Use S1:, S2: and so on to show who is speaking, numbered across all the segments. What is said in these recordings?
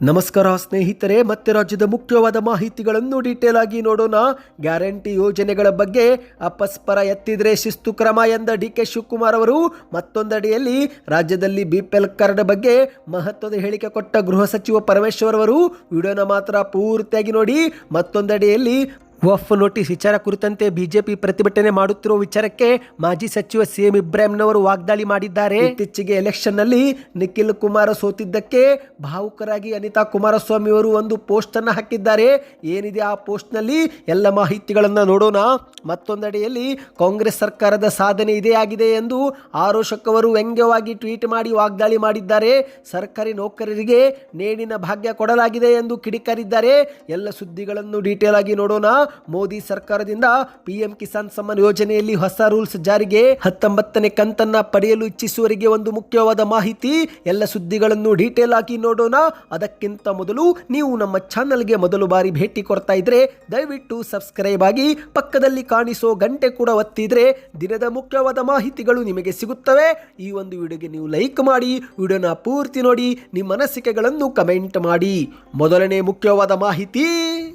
S1: ನಮಸ್ಕಾರ ಸ್ನೇಹಿತರೆ, ಮತ್ತೆ ರಾಜ್ಯದ ಮುಖ್ಯವಾದ ಮಾಹಿತಿಗಳನ್ನು ಡೀಟೇಲ್ ಆಗಿ ನೋಡೋಣ. ಗ್ಯಾರಂಟಿ ಯೋಜನೆಗಳ ಬಗ್ಗೆ ಅಪಸ್ಪರ ಎತ್ತಿದ್ರೆ ಶಿಸ್ತು ಕ್ರಮ ಎಂದ ಡಿ ಕೆ ಶಿವಕುಮಾರ್ ಅವರು, ಮತ್ತೊಂದಡಿಯಲ್ಲಿ ರಾಜ್ಯದಲ್ಲಿ ಬಿಪಿಎಲ್ ಕಾರ್ಡ್ ಬಗ್ಗೆ ಮಹತ್ವದ ಹೇಳಿಕೆ ಕೊಟ್ಟ ಗೃಹ ಸಚಿವ ಪರಮೇಶ್ವರ್ ಅವರು. ವಿಡಿಯೋನ ಮಾತ್ರ ಪೂರ್ತಿಯಾಗಿ ನೋಡಿ, ಮತ್ತೊಂದಡಿಯಲ್ಲಿ ವಫ್ ನೋಟಿಸ್ ವಿಚಾರ ಕುರಿತಂತೆ ಬಿಜೆಪಿ ಪ್ರತಿಭಟನೆ ಮಾಡುತ್ತಿರುವ ವಿಚಾರಕ್ಕೆ ಮಾಜಿ ಸಚಿವ ಸಿಎಂ ಇಬ್ರಾಹಿಂನವರು ವಾಗ್ದಾಳಿ ಮಾಡಿದ್ದಾರೆ. ಇತ್ತೀಚೆಗೆ ಎಲೆಕ್ಷನ್ನಲ್ಲಿ ನಿಖಿಲ್ ಕುಮಾರ ಸೋತಿದ್ದಕ್ಕೆ ಭಾವುಕರಾಗಿ ಅನಿತಾ ಕುಮಾರಸ್ವಾಮಿ ಅವರು ಒಂದು ಪೋಸ್ಟ್ ಅನ್ನ ಹಾಕಿದ್ದಾರೆ. ಏನಿದೆ ಆ ಪೋಸ್ಟ್ನಲ್ಲಿ ಎಲ್ಲ ಮಾಹಿತಿಗಳನ್ನು ನೋಡೋಣ. ಮತ್ತೊಂದೆಡೆಯಲ್ಲಿ ಕಾಂಗ್ರೆಸ್ ಸರ್ಕಾರದ ಸಾಧನೆ ಇದೇ ಆಗಿದೆ ಎಂದು ಆರೋಶಕ್ ಅವರು ವ್ಯಂಗ್ಯವಾಗಿ ಟ್ವೀಟ್ ಮಾಡಿ ವಾಗ್ದಾಳಿ ಮಾಡಿದ್ದಾರೆ. ಸರ್ಕಾರಿ ನೌಕರರಿಗೆ ನೇಣಿನ ಭಾಗ್ಯ ಕೊಡಲಾಗಿದೆ ಎಂದು ಕಿಡಿಕಾರಿದ್ದಾರೆ. ಎಲ್ಲ ಸುದ್ದಿಗಳನ್ನು ಡೀಟೇಲ್ ಆಗಿ ನೋಡೋಣ. ಮೋದಿ ಸರ್ಕಾರದಿಂದ ಪಿಎಂ ಕಿಸಾನ್ ಸಮ್ಮಾನ್ ಯೋಜನೆಯಲ್ಲಿ ಹೊಸ ರೂಲ್ಸ್ ಜಾರಿಗೆ ಹತ್ತೊಂಬತ್ತನೇ ಕಂತನ್ನ ಪಡೆಯಲು ಇಚ್ಛಿಸುವವರಿಗೆ ಒಂದು ಮುಖ್ಯವಾದ ಮಾಹಿತಿ. ಎಲ್ಲ ಸುದ್ದಿಗಳನ್ನು ಡೀಟೇಲ್ ಆಗಿ ನೋಡೋಣ. ಅದಕ್ಕಿಂತ ಮೊದಲು ನೀವು ನಮ್ಮ ಚಾನಲ್ಗೆ ಮೊದಲು ಬಾರಿ ಭೇಟಿ ಕೊಡ್ತಾ ಇದ್ರೆ ದಯವಿಟ್ಟು ಸಬ್ಸ್ಕ್ರೈಬ್ ಆಗಿ ಪಕ್ಕದಲ್ಲಿ ಕಾಣಿಸೋ ಗಂಟೆ ಕೂಡ ಒತ್ತಿದ್ರೆ ದಿನದ ಮುಖ್ಯವಾದ ಮಾಹಿತಿಗಳು ನಿಮಗೆ ಸಿಗುತ್ತವೆ. ಈ ಒಂದು ವಿಡಿಯೋಗೆ ನೀವು ಲೈಕ್ ಮಾಡಿ, ವಿಡಿಯೋನ ಪೂರ್ತಿ ನೋಡಿ, ನಿಮ್ಮ ಅನಿಸಿಕೆಗಳನ್ನು ಕಮೆಂಟ್ ಮಾಡಿ. ಮೊದಲನೇ ಮುಖ್ಯವಾದ ಮಾಹಿತಿ.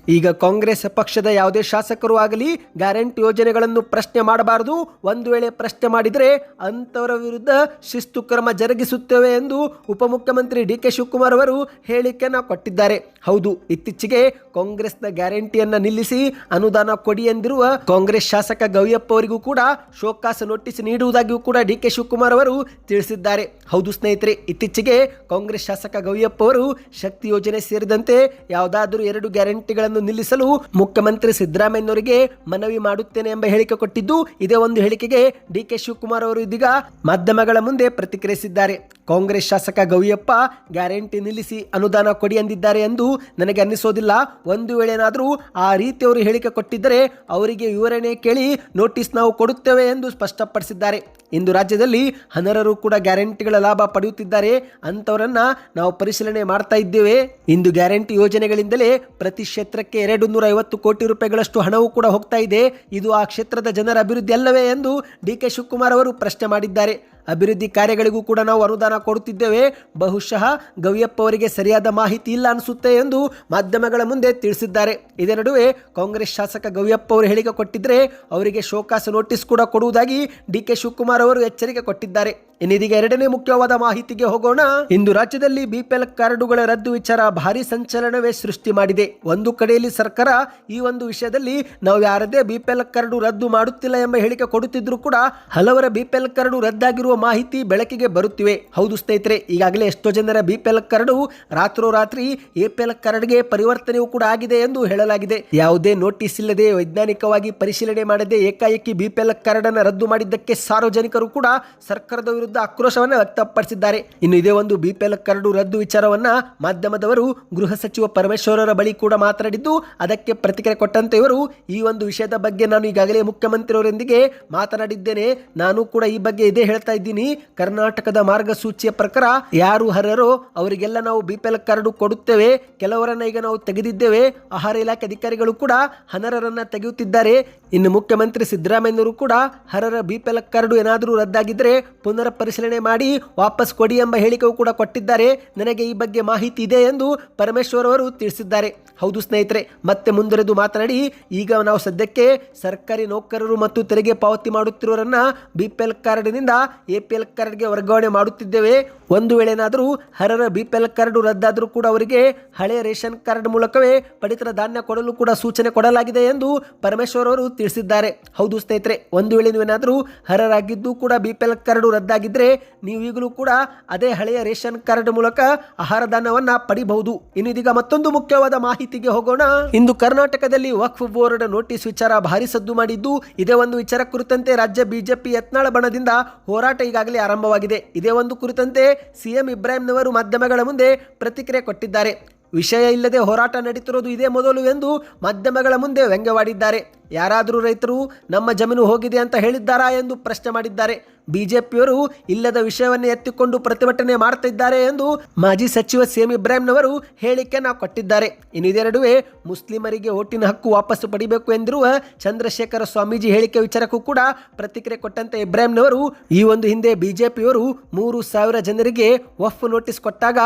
S1: ಈಗ ಕಾಂಗ್ರೆಸ್ ಪಕ್ಷದ ಯಾವುದೇ ಶಾಸಕರು ಆಗಲಿ ಗ್ಯಾರಂಟಿ ಯೋಜನೆಗಳನ್ನು ಪ್ರಶ್ನೆ ಮಾಡಬಾರದು. ಒಂದು ವೇಳೆ ಪ್ರಶ್ನೆ ಮಾಡಿದರೆ ಅಂತವರ ವಿರುದ್ಧ ಶಿಸ್ತು ಕ್ರಮ ಜರುಗಿಸುತ್ತೇವೆ ಎಂದು ಉಪಮುಖ್ಯಮಂತ್ರಿ ಡಿ ಕೆ ಶಿವಕುಮಾರ್ ಅವರು ಹೇಳಿಕೆಯನ್ನು ಕೊಟ್ಟಿದ್ದಾರೆ. ಹೌದು, ಇತ್ತೀಚೆಗೆ ಕಾಂಗ್ರೆಸ್ನ ಗ್ಯಾರಂಟಿಯನ್ನು ನಿಲ್ಲಿಸಿ ಅನುದಾನ ಕೊಡಿ ಎಂದಿರುವ ಕಾಂಗ್ರೆಸ್ ಶಾಸಕ ಗವಿಯಪ್ಪ ಅವರಿಗೂ ಕೂಡ ಶೋಕಾಸ ನೋಟಿಸ್ ನೀಡುವುದಾಗಿಯೂ ಕೂಡ ಡಿ ಕೆ ಶಿವಕುಮಾರ್ ಅವರು ತಿಳಿಸಿದ್ದಾರೆ. ಹೌದು ಸ್ನೇಹಿತರೆ, ಇತ್ತೀಚೆಗೆ ಕಾಂಗ್ರೆಸ್ ಶಾಸಕ ಗವಿಯಪ್ಪ ಅವರು ಶಕ್ತಿ ಯೋಜನೆ ಸೇರಿದಂತೆ ಯಾವುದಾದರೂ ಎರಡು ಗ್ಯಾರಂಟಿಗಳನ್ನು ನಿಲ್ಲಿಸಲು ಮುಖ್ಯಮಂತ್ರಿ ಸಿದ್ದರಾಮಯ್ಯನವರಿಗೆ ಮನವಿ ಮಾಡುತ್ತೇನೆ ಎಂಬ ಹೇಳಿಕೆ ಕೊಟ್ಟಿದ್ದು, ಇದೇ ಒಂದು ಹೇಳಿಕೆಗೆ ಡಿ ಕೆ ಶಿವಕುಮಾರ್ ಅವರು ಇದೀಗ ಮಾಧ್ಯಮಗಳ ಮುಂದೆ ಪ್ರತಿಕ್ರಿಯಿಸಿದ್ದಾರೆ. ಕಾಂಗ್ರೆಸ್ ಶಾಸಕ ಗವಿಯಪ್ಪ ಗ್ಯಾರಂಟಿ ನಿಲ್ಲಿಸಿ ಅನುದಾನ ಕೊಡಿ ಎಂದಿದ್ದಾರೆ ಎಂದು ನನಗೆ ಅನ್ನಿಸೋದಿಲ್ಲ. ಒಂದು ವೇಳೆ ಏನಾದರೂ ಆ ರೀತಿ ಅವರು ಹೇಳಿಕೆ ಕೊಟ್ಟಿದ್ದರೆ ಅವರಿಗೆ ವಿವರಣೆ ಕೇಳಿ ನೋಟಿಸ್ ನಾವು ಕೊಡುತ್ತೇವೆ ಎಂದು ಸ್ಪಷ್ಟಪಡಿಸಿದ್ದಾರೆ. ಇಂದು ರಾಜ್ಯದಲ್ಲಿ ಅನರ್ಹರು ಕೂಡ ಗ್ಯಾರಂಟಿಗಳ ಲಾಭ ಪಡೆಯುತ್ತಿದ್ದಾರೆ. ಅಂತವರನ್ನ ನಾವು ಪರಿಶೀಲನೆ ಮಾಡ್ತಾ ಇದ್ದೇವೆ. ಇಂದು ಗ್ಯಾರಂಟಿ ಯೋಜನೆಗಳಿಂದಲೇ ಪ್ರತಿ ಕ್ಷೇತ್ರಕ್ಕೆ ಎರಡು ನೂರ ಐವತ್ತು ಕೋಟಿ ರೂಪಾಯಿಗಳಷ್ಟು ಹಣವೂ ಕೂಡ ಹೋಗ್ತಾ ಇದೆ. ಇದು ಆ ಕ್ಷೇತ್ರದ ಜನರ ಅಭಿವೃದ್ಧಿ ಅಲ್ಲವೇ ಎಂದು ಡಿ ಕೆ ಶಿವಕುಮಾರ್ ಅವರು ಪ್ರಶ್ನೆ ಮಾಡಿದ್ದಾರೆ. ಅಭಿವೃದ್ಧಿ ಕಾರ್ಯಗಳಿಗೂ ಕೂಡ ನಾವು ಅನುದಾನ ಕೊಡುತ್ತಿದ್ದೇವೆ. ಬಹುಶಃ ಗವಿಯಪ್ಪ ಅವರಿಗೆ ಸರಿಯಾದ ಮಾಹಿತಿ ಇಲ್ಲ ಅನಿಸುತ್ತೆ ಎಂದು ಮಾಧ್ಯಮಗಳ ಮುಂದೆ ತಿಳಿಸಿದ್ದಾರೆ. ಇದೇ ನಡುವೆ ಕಾಂಗ್ರೆಸ್ ಶಾಸಕ ಗವಿಯಪ್ಪ ಅವರು ಹೇಳಿಕೆ ಕೊಟ್ಟಿದ್ರೆ ಅವರಿಗೆ ಶೋಕಾಸ ನೋಟಿಸ್ ಕೂಡ ಕೊಡುವುದಾಗಿ ಡಿ ಕೆ ಶಿವಕುಮಾರ್ ಅವರು ಎಚ್ಚರಿಕೆ ಕೊಟ್ಟಿದ್ದಾರೆ. ಇನ್ನಿದೀಗ ಎರಡನೇ ಮುಖ್ಯವಾದ ಮಾಹಿತಿಗೆ ಹೋಗೋಣ. ಇಂದು ರಾಜ್ಯದಲ್ಲಿ ಬಿಪಿಎಲ್ ಕಾರ್ಡುಗಳ ರದ್ದು ವಿಚಾರ ಭಾರಿ ಸಂಚಲನವೇ ಸೃಷ್ಟಿ ಮಾಡಿದೆ. ಒಂದು ಕಡೆಯಲ್ಲಿ ಸರ್ಕಾರ ಈ ಒಂದು ವಿಷಯದಲ್ಲಿ ನಾವು ಯಾರದೇ ಬಿಪಿಎಲ್ ಕಾರ್ಡು ರದ್ದು ಮಾಡುತ್ತಿಲ್ಲ ಎಂಬ ಹೇಳಿಕೆ ಕೊಡುತ್ತಿದ್ರು ಕೂಡ ಹಲವರ ಬಿಪಿಎಲ್ ಕಾರ್ಡು ರದ್ದಾಗಿರುವ ಮಾಹಿತಿ ಬೆಳಕಿಗೆ ಬರುತ್ತಿವೆ. ಹೌದು ಸ್ನೇಹಿತರೆ, ಈಗಾಗಲೇ ಎಷ್ಟೋ ಜನರ ಬಿಪಿಎಲ್ ಕಾರ್ಡು ರಾತ್ರೋರಾತ್ರಿ ಎಪಿಎಲ್ ಕಾರ್ಡ್ಗೆ ಪರಿವರ್ತನೆಯೂ ಕೂಡ ಆಗಿದೆ ಎಂದು ಹೇಳಲಾಗಿದೆ. ಯಾವುದೇ ನೋಟಿಸ್ ಇಲ್ಲದೆ ವೈಜ್ಞಾನಿಕವಾಗಿ ಪರಿಶೀಲನೆ ಮಾಡದೆ ಏಕಾಏಕಿ ಬಿಪಿಎಲ್ ಕಾರ್ಡ್ ಅನ್ನು ರದ್ದು ಮಾಡಿದ್ದಕ್ಕೆ ಸಾರ್ವಜನಿಕರು ಕೂಡ ಸರ್ಕಾರದ ವಿರುದ್ಧ ಆಕ್ರೋಶವನ್ನು ವ್ಯಕ್ತಪಡಿಸಿದ್ದಾರೆ. ಇನ್ನು ಇದೇ ಒಂದು ಬಿಪಿಎಲ್ ಕಾರ್ಡು ರದ್ದು ವಿಚಾರವನ್ನ ಮಾಧ್ಯಮದವರು ಗೃಹ ಸಚಿವ ಪರಮೇಶ್ವರರ ಬಳಿ ಕೂಡ ಮಾತನಾಡಿದ್ದು, ಅದಕ್ಕೆ ಪ್ರತಿಕ್ರಿಯೆ ಕೊಟ್ಟಂತೆ ಇವರು, ಈ ಒಂದು ವಿಷಯದ ಬಗ್ಗೆ ನಾನು ಈಗಾಗಲೇ ಮುಖ್ಯಮಂತ್ರಿಯವರೊಂದಿಗೆ ಮಾತನಾಡಿದ್ದೇನೆ. ನಾನು ಕೂಡ ಈ ಬಗ್ಗೆ ಇದೇ ಹೇಳ್ತಾ ಇದ್ದೀನಿ. ಕರ್ನಾಟಕದ ಮಾರ್ಗಸೂಚಿಯ ಪ್ರಕಾರ ಯಾರು ಅರ್ಹರೋ ಅವರಿಗೆಲ್ಲ ನಾವು ಬಿಪಿಎಲ್ ಕಾರ್ಡ್ ಕೊಡುತ್ತೇವೆ. ಕೆಲವರನ್ನ ಈಗ ನಾವು ತೆಗೆದಿದ್ದೇವೆ. ಆಹಾರ ಇಲಾಖೆ ಅಧಿಕಾರಿಗಳು ಕೂಡ ಅನರ್ಹರನ್ನ ತೆಗೆಯುತ್ತಿದ್ದಾರೆ. ಇನ್ನು ಮುಖ್ಯಮಂತ್ರಿ ಸಿದ್ದರಾಮಯ್ಯನವರು ಕೂಡ ಅರ್ಹರ ಬಿಪಿಎಲ್ ಕಾರ್ಡು ಏನಾದರೂ ರದ್ದಾಗಿದ್ದರೆ ಪುನರ್ ಪರಿಶೀಲನೆ ಮಾಡಿ ವಾಪಸ್ ಕೊಡಿ ಎಂಬ ಹೇಳಿಕೆಯೂ ಕೂಡ ಕೊಟ್ಟಿದ್ದಾರೆ. ನನಗೆ ಈ ಬಗ್ಗೆ ಮಾಹಿತಿ ಇದೆ ಎಂದು ಪರಮೇಶ್ವರ್ ಅವರು ತಿಳಿಸಿದ್ದಾರೆ. ಹೌದು ಸ್ನೇಹಿತರೆ, ಮತ್ತೆ ಮುಂದುವರೆದು ಮಾತನಾಡಿ, ಈಗ ನಾವು ಸದ್ಯಕ್ಕೆ ಸರ್ಕಾರಿ ನೌಕರರು ಮತ್ತು ತೆರಿಗೆ ಪಾವತಿ ಮಾಡುತ್ತಿರುವವರನ್ನ ಬಿಪಿಎಲ್ ಕಾರ್ಡ್ನಿಂದ ಎಪಿಎಲ್ ಕಾರ್ಡ್ಗೆ ವರ್ಗಾವಣೆ ಮಾಡುತ್ತಿದ್ದೇವೆ. ಒಂದು ವೇಳೆ ಏನಾದರೂ ಹರರ ಬಿಪಿಎಲ್ ಕಾರ್ಡ್ ರದ್ದಾದರೂ ಕೂಡ ಅವರಿಗೆ ಹಳೆಯ ರೇಷನ್ ಕಾರ್ಡ್ ಮೂಲಕವೇ ಪಡಿತರ ಧಾನ್ಯ ಕೊಡಲು ಕೂಡ ಸೂಚನೆ ಕೊಡಲಾಗಿದೆ ಎಂದು ಪರಮೇಶ್ವರ್ ಅವರು ತಿಳಿಸಿದ್ದಾರೆ. ಹೌದು ಸ್ನೇಹಿತರೆ, ಒಂದು ವೇಳೆ ನೀವೇನಾದರೂ ಹರರಾಗಿದ್ದು ಕೂಡ ಬಿ ಪಿ ಎಲ್ ಕಾರ್ಡು ರದ್ದಾಗಿದ್ದರೆ ನೀವು ಈಗಲೂ ಕೂಡ ಅದೇ ಹಳೆಯ ರೇಷನ್ ಕಾರ್ಡ್ ಮೂಲಕ ಆಹಾರ ಧಾನ್ಯವನ್ನ ಪಡಿಬಹುದು. ಇನ್ನು ಇದೀಗ ಮತ್ತೊಂದು ಮುಖ್ಯವಾದ ಮಾಹಿತಿಗೆ ಹೋಗೋಣ. ಇಂದು ಕರ್ನಾಟಕದಲ್ಲಿ ವಕ್ಫ್ ಬೋರ್ಡ್ ನೋಟಿಸ್ ವಿಚಾರ ಭಾರಿ ಸದ್ದು ಮಾಡಿದ್ದು, ಇದೇ ಒಂದು ವಿಚಾರ ಕುರಿತಂತೆ ರಾಜ್ಯ ಬಿಜೆಪಿ ಯತ್ನಾಳ ಬಣದಿಂದ ಹೋರಾಟ ಈಗಾಗಲೇ ಆರಂಭವಾಗಿದೆ. ಇದೇ ಒಂದು ಕುರಿತಂತೆ ಸಿಎಂ ಇಬ್ರಾಹಿಂನವರು ಮಾಧ್ಯಮಗಳ ಮುಂದೆ ಪ್ರತಿಕ್ರಿಯೆ ಕೊಟ್ಟಿದ್ದಾರೆ. ವಿಷಯ ಇಲ್ಲದೆ ಹೋರಾಟ ನಡೀತಿರೋದು ಇದೇ ಮೊದಲು ಎಂದು ಮಾಧ್ಯಮಗಳ ಮುಂದೆ ವ್ಯಂಗ್ಯವಾಡಿದ್ದಾರೆ. ಯಾರಾದರೂ ರೈತರು ನಮ್ಮ ಜಮೀನು ಹೋಗಿದೆ ಅಂತ ಹೇಳಿದ್ದಾರಾ ಎಂದು ಪ್ರಶ್ನೆ ಮಾಡಿದ್ದಾರೆ. ಬಿಜೆಪಿಯವರು ಇಲ್ಲದ ವಿಷಯವನ್ನು ಎತ್ತಿಕೊಂಡು ಪ್ರತಿಭಟನೆ ಮಾಡುತ್ತಿದ್ದಾರೆ ಎಂದು ಮಾಜಿ ಸಚಿವ ಸೇಮ್ ಇಬ್ರಾಹಿಂನವರು ಹೇಳಿಕೆಯನ್ನು ಕೊಟ್ಟಿದ್ದಾರೆ. ಇನ್ನು ಇದೇ ನಡುವೆ ಮುಸ್ಲಿಮರಿಗೆ ಓಟಿನ ಹಕ್ಕು ವಾಪಸ್ಸು ಪಡಿಬೇಕು ಎಂದಿರುವ ಚಂದ್ರಶೇಖರ ಸ್ವಾಮೀಜಿ ಹೇಳಿಕೆ ವಿಚಾರಕ್ಕೂ ಕೂಡ ಪ್ರತಿಕ್ರಿಯೆ ಕೊಟ್ಟಂತೆ ಇಬ್ರಾಹಿಂನವರು, ಈ ಒಂದು ಹಿಂದೆ ಬಿಜೆಪಿಯವರು ಮೂರು ಸಾವಿರ ಜನರಿಗೆ ವಫ್ ನೋಟಿಸ್ ಕೊಟ್ಟಾಗ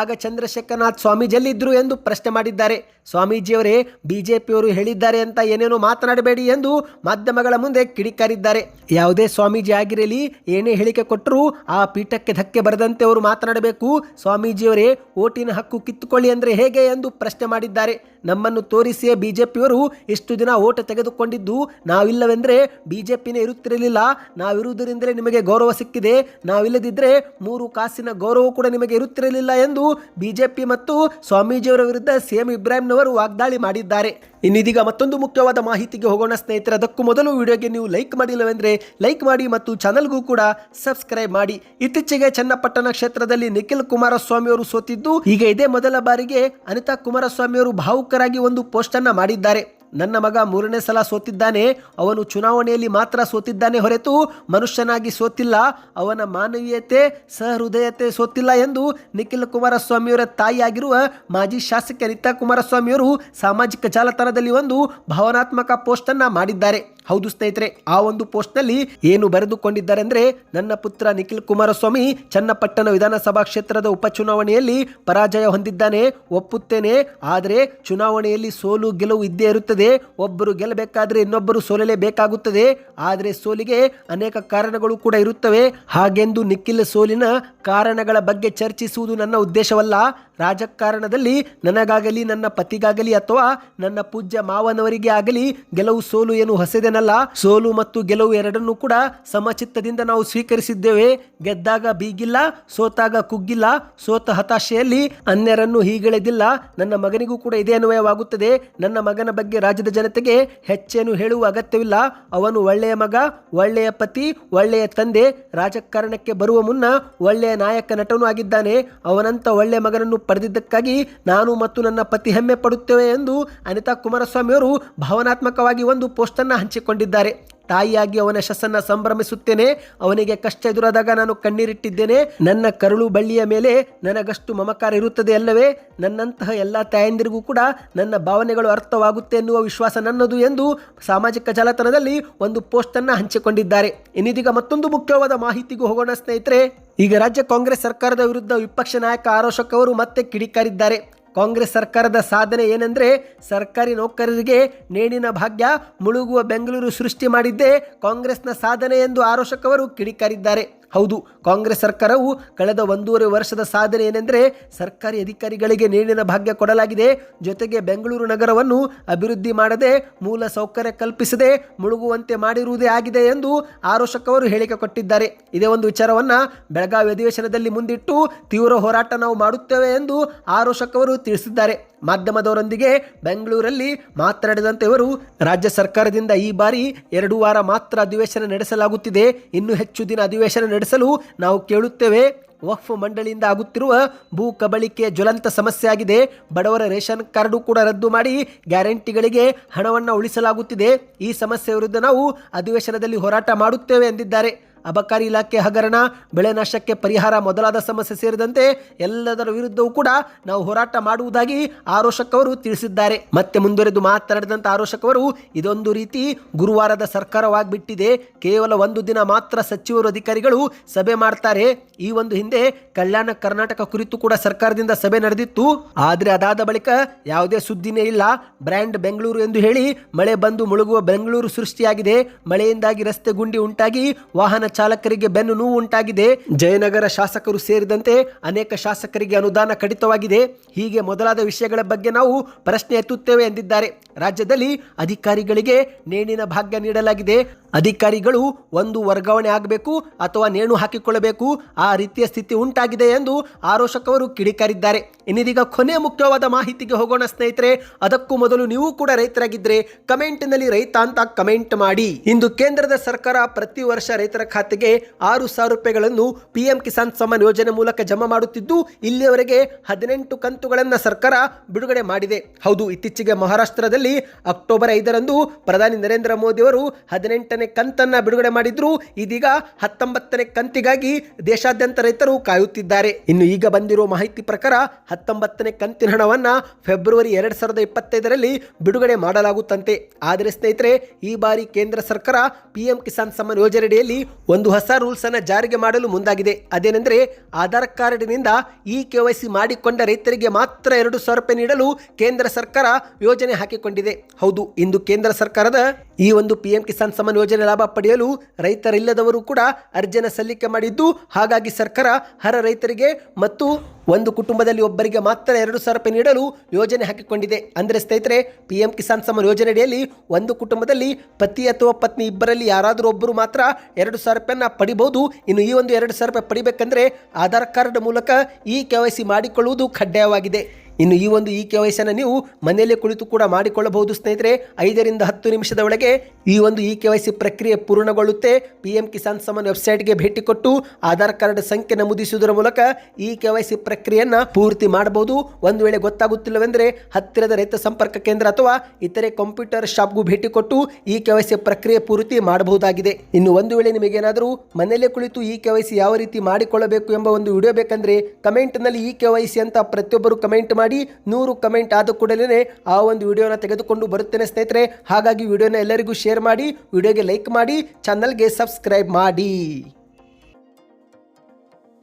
S1: ಆಗ ಚಂದ್ರಶೇಖರನಾಥ್ ಸ್ವಾಮೀಜಿ ಎಲ್ಲಿದ್ದರು ಎಂದು ಪ್ರಶ್ನೆ ಮಾಡಿದ್ದಾರೆ. ಸ್ವಾಮೀಜಿಯವರೇ, ಬಿಜೆಪಿಯವರು ಹೇಳಿದ್ದಾರೆ ಅಂತ ಏನೇನೋ ಮಾತನಾಡಬೇಡಿ ಎಂದು ಮಾಧ್ಯಮಗಳ ಮುಂದೆ ಕಿಡಿಕಾರಿದ್ದಾರೆ. ಯಾವುದೇ ಸ್ವಾಮೀಜಿ ಆಗಿರಲಿ ಏನೇ ಹೇಳಿಕೆ ಕೊಟ್ಟರೂ ಆ ಪೀಠಕ್ಕೆ ಧಕ್ಕೆ ಬರದಂತೆ ಅವರು ಮಾತನಾಡಬೇಕು. ಸ್ವಾಮೀಜಿಯವರೇ, ಓಟಿನ ಹಕ್ಕು ಕಿತ್ತುಕೊಳ್ಳಿ ಅಂದರೆ ಹೇಗೆ ಎಂದು ಪ್ರಶ್ನೆ ಮಾಡಿದ್ದಾರೆ. ನಮ್ಮನ್ನು ತೋರಿಸಿಯೇ ಬಿಜೆಪಿಯವರು ಇಷ್ಟು ದಿನ ಓಟ ತೆಗೆದುಕೊಂಡಿದ್ದು ನಾವಿಲ್ಲವೆಂದರೆ ಬಿಜೆಪಿನೇ ಇರುತ್ತಿರಲಿಲ್ಲ. ನಾವಿರುವುದರಿಂದಲೇ ನಿಮಗೆ ಗೌರವ ಸಿಕ್ಕಿದೆ. ನಾವಿಲ್ಲದಿದ್ದರೆ ಮೂರು ಕಾಸಿನ ಗೌರವ ಕೂಡ ನಿಮಗೆ ಇರುತ್ತಿರಲಿಲ್ಲ ಎಂದು ಬಿಜೆಪಿ ಮತ್ತು ಸ್ವಾಮೀಜಿಯವರ ವಿರುದ್ಧ ಸಿಎಂ ಇಬ್ರಾಹಿಂನವರು ವಾಗ್ದಾಳಿ ಮಾಡಿದ್ದಾರೆ. ಇನ್ನಿದೀಗ ಮತ್ತೊಂದು ಮುಖ್ಯವಾದ ಮಾಹಿತಿಗೆ ಹೋಗೋಣ ಸ್ನೇಹಿತರೆ, ಅದಕ್ಕೂ ಮೊದಲು ವಿಡಿಯೋಗೆ ನೀವು ಲೈಕ್ ಮಾಡಿಲ್ಲವೆಂದರೆ ಲೈಕ್ ಮಾಡಿ ಮತ್ತು ಚಾನಲ್ಗೂ ಕೂಡ ಸಬ್ಸ್ಕ್ರೈಬ್ ಮಾಡಿ. ಇತ್ತೀಚೆಗೆ ಚನ್ನಪಟ್ಟಣ ಕ್ಷೇತ್ರದಲ್ಲಿ ನಿಖಿಲ್ ಕುಮಾರಸ್ವಾಮಿ ಅವರು ಸೋತಿದ್ದು ಈಗ ಇದೇ ಮೊದಲ ಬಾರಿಗೆ ಅನಿತಾ ಕುಮಾರಸ್ವಾಮಿ ಅವರು ಭಾವುಕರಾಗಿ ಒಂದು ಪೋಸ್ಟ್ ಅನ್ನ ಮಾಡಿದ್ದಾರೆ. ನನ್ನ ಮಗ ಮೂರನೇ ಸಲ ಸೋತಿದ್ದಾನೆ, ಅವನು ಚುನಾವಣೆಯಲ್ಲಿ ಮಾತ್ರ ಸೋತಿದ್ದಾನೆ ಹೊರತು ಮನುಷ್ಯನಾಗಿ ಸೋತಿಲ್ಲ, ಅವನ ಮಾನವೀಯತೆ, ಸಹೃದಯತೆ ಸೋತಿಲ್ಲ ಎಂದು ನಿಖಿಲ್ ಕುಮಾರಸ್ವಾಮಿಯವರ ತಾಯಿಯಾಗಿರುವ ಮಾಜಿ ಶಾಸಕ ಅನಿತಾ ಕುಮಾರಸ್ವಾಮಿಯವರು ಸಾಮಾಜಿಕ ಜಾಲತಾಣದಲ್ಲಿ ಒಂದು ಭಾವನಾತ್ಮಕ ಪೋಸ್ಟನ್ನು ಮಾಡಿದ್ದಾರೆ. ಹೌದು ಸ್ನೇಹಿತರೆ, ಆ ಒಂದು ಪೋಸ್ಟ್ನಲ್ಲಿ ಏನು ಬರೆದುಕೊಂಡಿದ್ದಾರೆ ಅಂದ್ರೆ ನನ್ನ ಪುತ್ರ ನಿಖಿಲ್ ಕುಮಾರಸ್ವಾಮಿ ಚನ್ನಪಟ್ಟಣ ವಿಧಾನಸಭಾ ಕ್ಷೇತ್ರದ ಉಪಚುನಾವಣೆಯಲ್ಲಿ ಪರಾಜಯ ಹೊಂದಿದ್ದಾನೆ, ಒಪ್ಪುತ್ತೇನೆ, ಆದರೆ ಚುನಾವಣೆಯಲ್ಲಿ ಸೋಲು ಗೆಲುವು ಇದ್ದೇ ಇರುತ್ತದೆ, ಒಬ್ಬರು ಗೆಲ್ಲಬೇಕಾದ್ರೆ ಇನ್ನೊಬ್ಬರು ಸೋಲಲೇಬೇಕಾಗುತ್ತದೆ, ಆದರೆ ಸೋಲಿಗೆ ಅನೇಕ ಕಾರಣಗಳು ಕೂಡ ಇರುತ್ತವೆ, ಹಾಗೆಂದು ನಿಖಿಲ್ ಸೋಲಿನ ಕಾರಣಗಳ ಬಗ್ಗೆ ಚರ್ಚಿಸುವುದು ನನ್ನ ಉದ್ದೇಶವಲ್ಲ ರಾಜಕಾರಣದಲ್ಲಿ ನನಗಾಗಲಿ, ನನ್ನ ಪತಿಗಾಗಲಿ ಅಥವಾ ನನ್ನ ಪೂಜ್ಯ ಮಾವನವರಿಗೆ ಆಗಲಿ ಗೆಲುವು ಸೋಲು ಏನು ಹೊಸದೇನಲ್ಲ. ಸೋಲು ಮತ್ತು ಗೆಲುವು ಎರಡನ್ನೂ ಕೂಡ ಸಮಚಿತ್ತದಿಂದ ನಾವು ಸ್ವೀಕರಿಸಿದ್ದೇವೆ. ಗೆದ್ದಾಗ ಬೀಗಿಲ್ಲ, ಸೋತಾಗ ಕುಗ್ಗಿಲ್ಲ, ಸೋತ ಹತಾಶೆಯಲ್ಲಿ ಅನ್ಯರನ್ನು ಹೀಗೆಳೆದಿಲ್ಲ. ನನ್ನ ಮಗನಿಗೂ ಕೂಡ ಇದೇ ಅನ್ವಯವಾಗುತ್ತದೆ. ನನ್ನ ಮಗನ ಬಗ್ಗೆ ರಾಜ್ಯದ ಜನತೆಗೆ ಹೆಚ್ಚೇನು ಹೇಳುವ ಅಗತ್ಯವಿಲ್ಲ. ಅವನು ಒಳ್ಳೆಯ ಮಗ, ಒಳ್ಳೆಯ ಪತಿ, ಒಳ್ಳೆಯ ತಂದೆ. ರಾಜಕಾರಣಕ್ಕೆ ಬರುವ ಮುನ್ನ ಒಳ್ಳೆಯ ನಾಯಕ ನಟನೂ ಆಗಿದ್ದಾನೆ. ಅವನಂತ ಒಳ್ಳೆಯ ಮಗನನ್ನು ಪಡೆದಿದ್ದಕ್ಕಾಗಿ ನಾನು ಮತ್ತು ನನ್ನ ಪತಿ ಹೆಮ್ಮೆ ಪಡುತ್ತೇವೆ ಎಂದು ಅನಿತಾ ಕುಮಾರಸ್ವಾಮಿಯವರು ಭಾವನಾತ್ಮಕವಾಗಿ ಒಂದು ಪೋಸ್ಟನ್ನು ಹಂಚಿಕೊಂಡಿದ್ದಾರೆ. ತಾಯಿಯಾಗಿ ಅವನ ಯಶಸ್ಸನ್ನ ಸಂಭ್ರಮಿಸುತ್ತೇನೆ. ಅವನಿಗೆ ಕಷ್ಟ ಎದುರಾದಾಗ ನಾನು ಕಣ್ಣೀರಿಟ್ಟಿದ್ದೇನೆ. ನನ್ನ ಕರುಳು ಬಳ್ಳಿಯ ಮೇಲೆ ನನಗಷ್ಟು ಮಮಕಾರ ಇರುತ್ತದೆ ಅಲ್ಲವೇ? ನನ್ನಂತಹ ಎಲ್ಲ ತಾಯಂದಿರಿಗೂ ಕೂಡ ನನ್ನ ಭಾವನೆಗಳು ಅರ್ಥವಾಗುತ್ತೆ ಎನ್ನುವ ವಿಶ್ವಾಸ ನನ್ನದು ಎಂದು ಸಾಮಾಜಿಕ ಜಾಲತಾಣದಲ್ಲಿ ಒಂದು ಪೋಸ್ಟ್ ಅನ್ನ ಹಂಚಿಕೊಂಡಿದ್ದಾರೆ. ಇನ್ನಿದೀಗ ಮತ್ತೊಂದು ಮುಖ್ಯವಾದ ಮಾಹಿತಿಗೂ ಹೋಗೋಣ ಸ್ನೇಹಿತರೆ. ಈಗ ರಾಜ್ಯ ಕಾಂಗ್ರೆಸ್ ಸರ್ಕಾರದ ವಿರುದ್ಧ ವಿಪಕ್ಷ ನಾಯಕ ಆರೋಶಕ್ ಅವರು ಮತ್ತೆ ಕಿಡಿಕಾರಿದ್ದಾರೆ. ಕಾಂಗ್ರೆಸ್ ಸರ್ಕಾರದ ಸಾಧನೆ ಏನೆಂದರೆ ಸರ್ಕಾರಿ ನೌಕರರಿಗೆ ನೇಣಿನ ಭಾಗ್ಯ ಮುಳುಗುವ ಬೆಂಗಳೂರು ಸೃಷ್ಟಿ ಮಾಡಿದ್ದೇ ಕಾಂಗ್ರೆಸ್ನ ಸಾಧನೆ ಎಂದು ಆರೋಶಕ್ ಅವರು ಕಿಡಿಕಾರಿದ್ದಾರೆ. ಹೌದು, ಕಾಂಗ್ರೆಸ್ ಸರ್ಕಾರವು ಕಳೆದ ಒಂದೂವರೆ ವರ್ಷದ ಸಾಧನೆ ಏನೆಂದರೆ ಸರ್ಕಾರಿ ಅಧಿಕಾರಿಗಳಿಗೆ ನೀರಿನ ಭಾಗ್ಯ ಕೊಡಲಾಗಿದೆ. ಜೊತೆಗೆ ಬೆಂಗಳೂರು ನಗರವನ್ನು ಅಭಿವೃದ್ಧಿ ಮಾಡದೆ ಮೂಲ ಸೌಕರ್ಯ ಕಲ್ಪಿಸದೆ ಮುಳುಗುವಂತೆ ಮಾಡಿರುವುದೇ ಆಗಿದೆ ಎಂದು ಆರೋಷಕವರು ಹೇಳಿಕೆ ಕೊಟ್ಟಿದ್ದಾರೆ. ಇದೇ ಒಂದು ವಿಚಾರವನ್ನು ಬೆಳಗಾವಿ ಅಧಿವೇಶನದಲ್ಲಿ ಮುಂದಿಟ್ಟು ತೀವ್ರ ಹೋರಾಟ ನಾವು ಮಾಡುತ್ತೇವೆ ಎಂದು ಆರೋಷಕವರು ತಿಳಿಸಿದ್ದಾರೆ. ಮಾಧ್ಯಮದವರೊಂದಿಗೆ ಬೆಂಗಳೂರಲ್ಲಿ ಮಾತನಾಡಿದಂತೆ ಇವರು ರಾಜ್ಯ ಸರ್ಕಾರದಿಂದ ಈ ಬಾರಿ ಎರಡು ವಾರ ಮಾತ್ರ ಅಧಿವೇಶನ ನಡೆಸಲಾಗುತ್ತಿದೆ. ಇನ್ನು ಹೆಚ್ಚು ದಿನ ಅಧಿವೇಶನ ನಡೆಸಲು ನಾವು ಕೇಳುತ್ತೇವೆ. ವಕ್ಫ್ ಮಂಡಳಿಯಿಂದ ಆಗುತ್ತಿರುವ ಭೂ ಕಬಳಿಕೆ ಜ್ವಲಂತ ಸಮಸ್ಯೆ ಆಗಿದೆ. ಬಡವರ ರೇಷನ್ ಕಾರ್ಡು ಕೂಡ ರದ್ದು ಮಾಡಿ ಗ್ಯಾರಂಟಿಗಳಿಗೆ ಹಣವನ್ನು ಉಳಿಸಲಾಗುತ್ತಿದೆ. ಈ ಸಮಸ್ಯೆ ವಿರುದ್ಧ ನಾವು ಅಧಿವೇಶನದಲ್ಲಿ ಹೋರಾಟ ಮಾಡುತ್ತೇವೆ ಎಂದಿದ್ದಾರೆ. ಅಬಕಾರಿ ಇಲಾಖೆ ಹಗರಣ, ಬೆಳೆ ನಾಶಕ್ಕೆ ಪರಿಹಾರ ಮೊದಲಾದ ಸಮಸ್ಯೆ ಸೇರಿದಂತೆ ಎಲ್ಲದರ ವಿರುದ್ಧವೂ ಕೂಡ ನಾವು ಹೋರಾಟ ಮಾಡುವುದಾಗಿ ಆರೋಶಕ್ ಅವರು ತಿಳಿಸಿದ್ದಾರೆ. ಮತ್ತೆ ಮುಂದುವರೆದು ಮಾತನಾಡಿದಂಥ ಆರೋಶಕ್ ಅವರು, ಇದೊಂದು ರೀತಿ ಗುರುವಾರದ ಸರ್ಕಾರವಾಗಿಬಿಟ್ಟಿದೆ. ಕೇವಲ ಒಂದು ದಿನ ಮಾತ್ರ ಸಚಿವರು ಅಧಿಕಾರಿಗಳು ಸಭೆ ಮಾಡ್ತಾರೆ. ಈ ಒಂದು ಹಿಂದೆ ಕಲ್ಯಾಣ ಕರ್ನಾಟಕ ಕುರಿತು ಕೂಡ ಸರ್ಕಾರದಿಂದ ಸಭೆ ನಡೆದಿತ್ತು. ಆದ್ರೆ ಅದಾದ ಬಳಿಕ ಯಾವುದೇ ಸುದ್ದಿನೇ ಇಲ್ಲ. ಬ್ರ್ಯಾಂಡ್ ಬೆಂಗಳೂರು ಎಂದು ಹೇಳಿ ಮಳೆ ಬಂದು ಮುಳುಗುವ ಬೆಂಗಳೂರು ಸೃಷ್ಟಿಯಾಗಿದೆ. ಮಳೆಯಿಂದಾಗಿ ರಸ್ತೆ ಗುಂಡಿ ಉಂಟಾಗಿ ವಾಹನ ಚಾಲಕರಿಗೆ ಬೆನ್ನು ನೋವು ಉಂಟಾಗಿದೆ ಜಯನಗರ ಶಾಸಕರು ಸೇರಿದಂತೆ ಅನೇಕ ಶಾಸಕರಿಗೆ ಅನುದಾನ ಕಡಿತವಾಗಿದೆ. ಹೀಗೆ ಮೊದಲಾದ ವಿಷಯಗಳ ಬಗ್ಗೆ ನಾವು ಪ್ರಶ್ನೆ ಎತ್ತುತ್ತೇವೆ ಎಂದಿದ್ದಾರೆ. ರಾಜ್ಯದಲ್ಲಿ ಅಧಿಕಾರಿಗಳಿಗೆ ನೇಣಿನ ಭಾಗ್ಯ ನೀಡಲಾಗಿದೆ. ಅಧಿಕಾರಿಗಳು ಒಂದು ವರ್ಗಾವಣೆ ಆಗಬೇಕು ಅಥವಾ ನೇಣು ಹಾಕಿಕೊಳ್ಳಬೇಕು. ಆ ರೀತಿಯ ಸ್ಥಿತಿ ಉಂಟಾಗಿದೆ ಎಂದು ಆರೋಶಕವರು ಕಿಡಿಕಾರಿದ್ದಾರೆ. ಇನ್ನಿದೀಗ ಕೊನೆ ಮುಖ್ಯವಾದ ಮಾಹಿತಿಗೆ ಹೋಗೋಣ ಸ್ನೇಹಿತರೆ. ಅದಕ್ಕೂ ಮೊದಲು ನೀವು ಕೂಡ ರೈತರಾಗಿದ್ದರೆ ಕಮೆಂಟ್ನಲ್ಲಿ ರೈತ ಅಂತ ಕಮೆಂಟ್ ಮಾಡಿ. ಇಂದು ಕೇಂದ್ರದ ಸರ್ಕಾರ ಪ್ರತಿ ವರ್ಷ ರೈತರ ಖಾತೆಗೆ ಆರು ಸಾವಿರ ರೂಪಾಯಿಗಳನ್ನು ಪಿಎಂ ಕಿಸಾನ್ ಸಮ್ಮಾನ್ ಯೋಜನೆ ಮೂಲಕ ಜಮಾ ಮಾಡುತ್ತಿದ್ದು, ಇಲ್ಲಿಯವರೆಗೆ ಹದಿನೆಂಟು ಕಂತುಗಳನ್ನು ಸರ್ಕಾರ ಬಿಡುಗಡೆ ಮಾಡಿದೆ. ಹೌದು, ಇತ್ತೀಚೆಗೆ ಮಹಾರಾಷ್ಟ್ರದಲ್ಲಿ ಅಕ್ಟೋಬರ್ ಐದರಂದು ಪ್ರಧಾನಿ ನರೇಂದ್ರ ಮೋದಿ ಅವರು ಹದಿನೆಂಟನೇ ಕಂತನ್ನ ಬಿಡುಗಡೆ ಮಾಡಿದ್ರು. ಇದೀಗ ಹತ್ತೊಂಬತ್ತನೇ ಕಂತಿಗಾಗಿ ದೇಶಾದ್ಯಂತ ರೈತರು ಕಾಯುತ್ತಿದ್ದಾರೆ. ಇನ್ನು ಈಗ ಬಂದಿರುವ ಮಾಹಿತಿ ಪ್ರಕಾರ ಹತ್ತೊಂಬತ್ತನೇ ಕಂತಿನ ಹಣವನ್ನ ಫೆಬ್ರವರಿ ಎರಡ್ ಸಾವಿರದ ಇಪ್ಪತ್ತೈದರಲ್ಲಿ ಬಿಡುಗಡೆ ಮಾಡಲಾಗುತ್ತಂತೆ. ಆದರೆ ಸ್ನೇಹಿತರೆ, ಈ ಬಾರಿ ಕೇಂದ್ರ ಸರ್ಕಾರ ಪಿಎಂ ಕಿಸಾನ್ ಸಮ್ಮಾನ್ ಯೋಜನೆಯಡಿಯಲ್ಲಿ ಒಂದು ಹೊಸ ರೂಲ್ಸ್ ಅನ್ನ ಜಾರಿಗೆ ಮಾಡಲು ಮುಂದಾಗಿದೆ. ಅದೇನೆಂದರೆ, ಆಧಾರ್ ಕಾರ್ಡ್ನಿಂದ ಇ ಕೆವೈಸಿ ಮಾಡಿಕೊಂಡ ರೈತರಿಗೆ ಮಾತ್ರ ಎರಡು ಸಾವಿರ ರೂಪಾಯಿ ನೀಡಲು ಕೇಂದ್ರ ಸರ್ಕಾರ ಯೋಜನೆ ಹಾಕಿಕೊಂಡಿದೆ. ಹೌದು, ಇಂದು ಕೇಂದ್ರ ಸರ್ಕಾರದ ಈ ಒಂದು ಪಿಎಂ ಕಿಸಾನ್ ಸಮ್ಮಾನ್ ಯೋಜನೆ ಲಾಭ ಪಡೆಯಲು ರೈತರಿಲ್ಲದವರು ಕೂಡ ಅರ್ಜಿಯನ್ನು ಸಲ್ಲಿಕೆ ಮಾಡಿದ್ದು, ಹಾಗಾಗಿ ಸರ್ಕಾರ ಹರ ರೈತರಿಗೆ ಮತ್ತು ಒಂದು ಕುಟುಂಬದಲ್ಲಿ ಒಬ್ಬರಿಗೆ ಮಾತ್ರ ಎರಡು ಸಾವಿರ ರೂಪಾಯಿ ನೀಡಲು ಯೋಜನೆ ಹಾಕಿಕೊಂಡಿದೆ. ಅಂದರೆ ಸ್ನೇಹಿತರೆ ಪಿ ಎಂ ಕಿಸಾನ್ ಸಮ್ಮಾನ್ ಯೋಜನೆಯಡಿಯಲ್ಲಿ ಒಂದು ಕುಟುಂಬದಲ್ಲಿ ಪತಿ ಅಥವಾ ಪತ್ನಿ ಇಬ್ಬರಲ್ಲಿ ಯಾರಾದರೂ ಒಬ್ಬರು ಮಾತ್ರ ಎರಡು ಸಾವಿರ ರೂಪಾಯಿನ ಪಡಿಬಹುದು. ಇನ್ನು ಈ ಒಂದು ಎರಡು ಸಾವಿರ ರೂಪಾಯಿ ಪಡಿಬೇಕಂದ್ರೆ ಆಧಾರ್ ಕಾರ್ಡ್ ಮೂಲಕ ಈ ಕೆ ವೈ ಸಿ ಮಾಡಿಕೊಳ್ಳುವುದು ಕಡ್ಡಾಯವಾಗಿದೆ. ಇನ್ನು ಈ ಒಂದು ಇ ಕೆ ವೈ ಸಿಯನ್ನು ನೀವು ಮನೆಯಲ್ಲೇ ಕುಳಿತು ಕೂಡ ಮಾಡಿಕೊಳ್ಳಬಹುದು, ಸ್ನೇಹಿತರೆ. ಐದರಿಂದ ಹತ್ತು ನಿಮಿಷದ ಒಳಗೆ ಈ ಒಂದು ಇ ಕೆ ವೈ ಸಿ ಪ್ರಕ್ರಿಯೆ ಪೂರ್ಣಗೊಳ್ಳುತ್ತೆ. ಪಿ ಎಂ ಕಿಸಾನ್ ಸಮಾನ್ ವೆಬ್ಸೈಟ್ಗೆ ಭೇಟಿ ಕೊಟ್ಟು ಆಧಾರ್ ಕಾರ್ಡ್ ಸಂಖ್ಯೆ ನಮೂದಿಸುವುದರ ಮೂಲಕ ಇ ಕೆ ವೈ ಸಿ ಪ್ರಕ್ರಿಯೆಯನ್ನು ಪೂರ್ತಿ ಮಾಡಬಹುದು. ಒಂದು ವೇಳೆ ಗೊತ್ತಾಗುತ್ತಿಲ್ಲವೆಂದರೆ ಹತ್ತಿರದ ರೈತ ಸಂಪರ್ಕ ಕೇಂದ್ರ ಅಥವಾ ಇತರೆ ಕಂಪ್ಯೂಟರ್ ಶಾಪ್ಗೂ ಭೇಟಿ ಕೊಟ್ಟು ಇ ಕೆ ವೈ ಸಿ ಪ್ರಕ್ರಿಯೆ ಪೂರ್ತಿ ಮಾಡಬಹುದಾಗಿದೆ. ಇನ್ನು ಒಂದು ವೇಳೆ ನಿಮಗೇನಾದರೂ ಮನೆಯಲ್ಲೇ ಕುಳಿತು ಇ ಕೆ ವೈ ಸಿ ಯಾವ ರೀತಿ ಮಾಡಿಕೊಳ್ಳಬೇಕು ಎಂಬ ಒಂದು ವಿಡಿಯೋ ಬೇಕಂದ್ರೆ ಕಮೆಂಟ್ನಲ್ಲಿ ಇ ಕೆ ವೈ ಸಿ ಅಂತ ಪ್ರತಿಯೊಬ್ಬರು ಕಮೆಂಟ್ ಮಾಡಿ ನೂರು ಕಮೆಂಟ್ ಆದ ಕೂಡಲೇ ಆ ಒಂದು ವಿಡಿಯೋನ ತೆಗೆದುಕೊಂಡು ಬರುತ್ತೇನೆ ಸ್ನೇಹಿತರೆ. ಹಾಗಾಗಿ ವಿಡಿಯೋನ ಎಲ್ಲರಿಗೂ ಶೇರ್ ಮಾಡಿ, ವಿಡಿಯೋಗೆ ಲೈಕ್ ಮಾಡಿ ಚಾನಲ್ಗೆ ಸಬ್ಸ್ಕ್ರೈಬ್ ಮಾಡಿ.